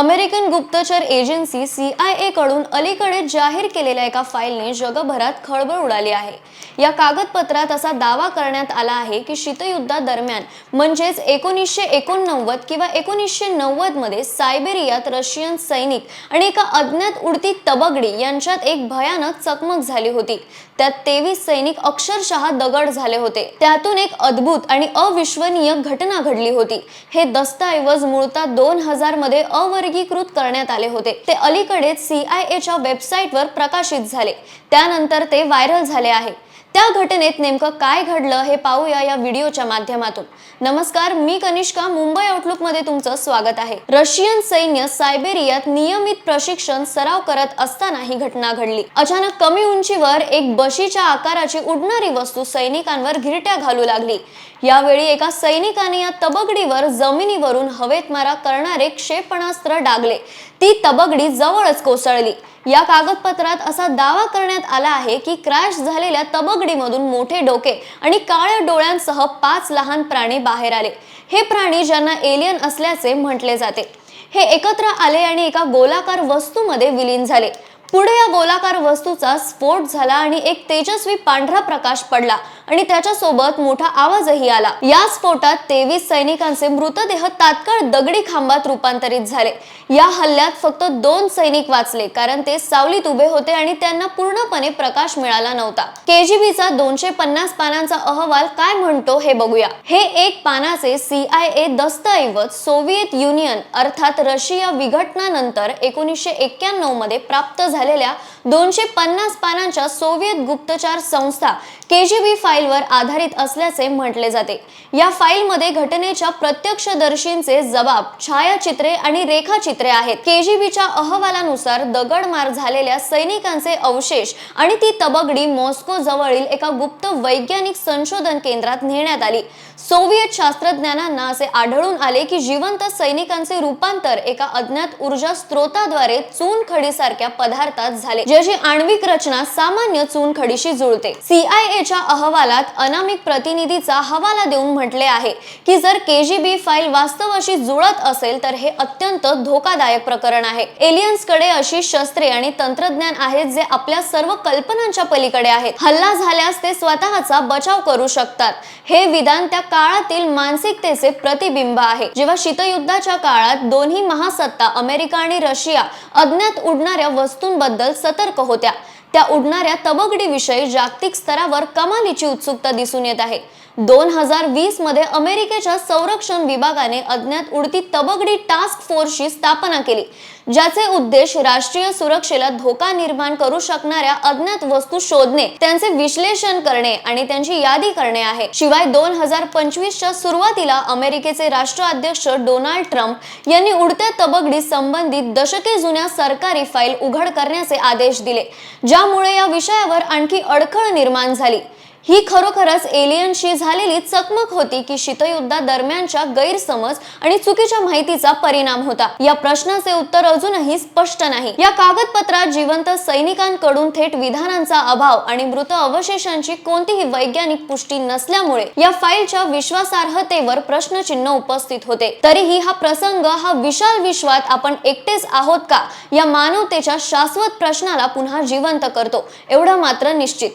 American गुप्तचर agency C I ए कडून अलीकडे जाहीर केलेल्या एका फाईलने जगभरात खळबळ उडाली आहे. या कागदपत्रात असा दावा करण्यात आला आहे की शीतयुद्धादरम्यान म्हणजेच एकोणीसशे एकोणनव्वद किंवा एकोणीसशे नव्वदमध्ये सायबेरियात रशियन सैनिक आणि एका अज्ञात उडती तबगडी यांच्यात एक भयानक चकमक झाली होती. त्यात तेवीस सैनिक अक्षरशः दगड झाले होते. त्यातून एक अद्भुत आणि अविश्वनीय घटना घडली होती. हे दस्तऐवज मूळतः दोन हजारमध्ये वर्गीकृत करण्यात आले होते. ते अलीकडेच सी आय वेबसाईटवर प्रकाशित झाले. त्यानंतर ते व्हायरल झाले आहे. त्या घटनेत नेमकं काय घडलं हे पाहूया या व्हिडिओच्या माध्यमातून. नमस्कार मी कनिष्का. मुंबई आउटलुकमध्ये तुमचं स्वागत आहे. रशियन सैन्य सायबेरियात नियमित प्रशिक्षण सराव करत असताना ही घटना घडली. अचानक कमी उंचीवर एक बशीच्या आकाराची उडणारी वस्तू सैनिकांवर घिरट्या घालू लागली. यावेळी एका सैनिकाने या तबगडीवर जमिनीवरून हवेत मारा करणारे क्षेपणास्त्र डागले. ती तबगडी जवळच कोसळली. या कागदपत्रात असा दावा करण्यात आला आहे की क्रॅश झालेल्या पगडीमधून मोठे डोके आणि काळ्या डोळ्यांसह पाच लहान प्राणी बाहेर आले. हे प्राणी ज्यांना एलियन असल्याचे म्हटले जाते. हे एकत्र आले आणि एका गोलाकार वस्तूमध्ये विलीन झाले. पुढे या गोलाकार वस्तूचा स्फोट झाला आणि एक तेजस्वी पांढरा प्रकाश पडला आणि त्याच्यासोबत मोठा आवाजही आला. या स्फोटात तेवीस सैनिकांचे मृतदेह तात्काळ दगडी खांबात रूपांतरित झाले. या हल्ल्यात फक्त दोन सैनिक वाचले कारण ते सावलीत उभे होते आणि त्यांना पूर्णपणे प्रकाश मिळाला नव्हता. केजीबीचा दोनशे पन्नास पानांचा अहवाल काय म्हणतो हे बघूया. हे एक पानाचे सी आय ए दस्तऐवज सोव्हिएत युनियन अर्थात रशिया विघटनानंतर एकोणीसशे एक्क्याण्णवमध्ये प्राप्त झाले. झालेल्या दोनशे पन्नास पानांच्या सोव्हिएत गुप्तचार संस्था केजीबी फाईलवर आधारित असल्याचे म्हटले जाते. या फाईलमध्ये घटनेच्या प्रत्यक्षदर्शींचे जबाब छायाचित्रे आणि रेखाचित्रे आहेत. केजीबीच्या अहवालानुसार दगडमार झालेल्या सैनिकांचे अवशेष आणि ती तबगडी मॉस्को जवळील एका गुप्त वैज्ञानिक संशोधन केंद्रात नेण्यात आली. सोव्हिएत शास्त्रज्ञांना असे आढळून आले की जिवंत सैनिकांचे रूपांतर एका अज्ञात ऊर्जा स्त्रोताद्वारे चूनखडीसारख्या पदार्थ भारतात झाले ज्याची आण्विक रचना सामान्य चुनखडीशी जुळते. सीआयएच्या अहवालात अनामिक प्रतिनिधीचा हवाला देऊन म्हटले आहे की जर केजीबी फाईल वास्तवाशी जुळत असेल तर हे अत्यंत धोकादायक प्रकरण आहे. एलियन्सकडे अशी शस्त्रे आणि तंत्रज्ञान आहेत जे आपल्या सर्व कल्पनांच्या पलीकडे आहेत. हल्ला झाल्यास ते स्वतःचा बचाव करू शकतात. हे विधान त्या काळातील मानसिकतेचे प्रतिबिंब आहे. जेव्हा शीतयुद्धाच्या काळात दोन्ही महासत्ता अमेरिका आणि रशिया अज्ञात उडणाऱ्या वस्तूं बद्दल सतर्क होत्या. त्या उडणाऱ्या तबगडीविषयी जागतिक स्तरावर कमालीची उत्सुकता दिसून येत आहे. दोन हजार वीसमध्ये अमेरिकेच्या संरक्षण विभागाने अज्ञात उडती तबगडी टास्क फोर्सची स्थापना केली ज्याचे उद्देश राष्ट्रीय सुरक्षेला धोका निर्माण करू शकणाऱ्या अज्ञात वस्तू शोधणे त्यांचे विश्लेषण करणे आणि त्यांची यादी करणे आहे. शिवाय दोन हजार पंचवीसच्या सुरुवातीला अमेरिकेचे राष्ट्राध्यक्ष डोनाल्ड ट्रम्प यांनी उडत्या तबगडी संबंधित दशके जुन्या सरकारी फाईल उघड करण्याचे आदेश दिले ज्यामुळे या विषयावर आणखी अडखळ निर्माण झाली. ही खरोखरच एलियनशी झालेली चकमक होती की शीतयुद्धादरम्यानच्या गैरसमज आणि चुकीच्या माहितीचा परिणाम होता. या प्रश्नाचे उत्तर अजूनही स्पष्ट नाही. या कागदपत्रात जिवंत सैनिकांकडून थेट विधानांचा अभाव आणि मृत अवशेषांची कोणतीही वैज्ञानिक पुष्टी नसल्यामुळे या फाईलच्या विश्वासार्हतेवर प्रश्नचिन्ह उपस्थित होते. तरीही हा प्रसंग हा विशाल विश्वात आपण एकटेच आहोत का या मानवतेच्या शाश्वत प्रश्नाला पुन्हा जिवंत करतो एवढं मात्र निश्चित.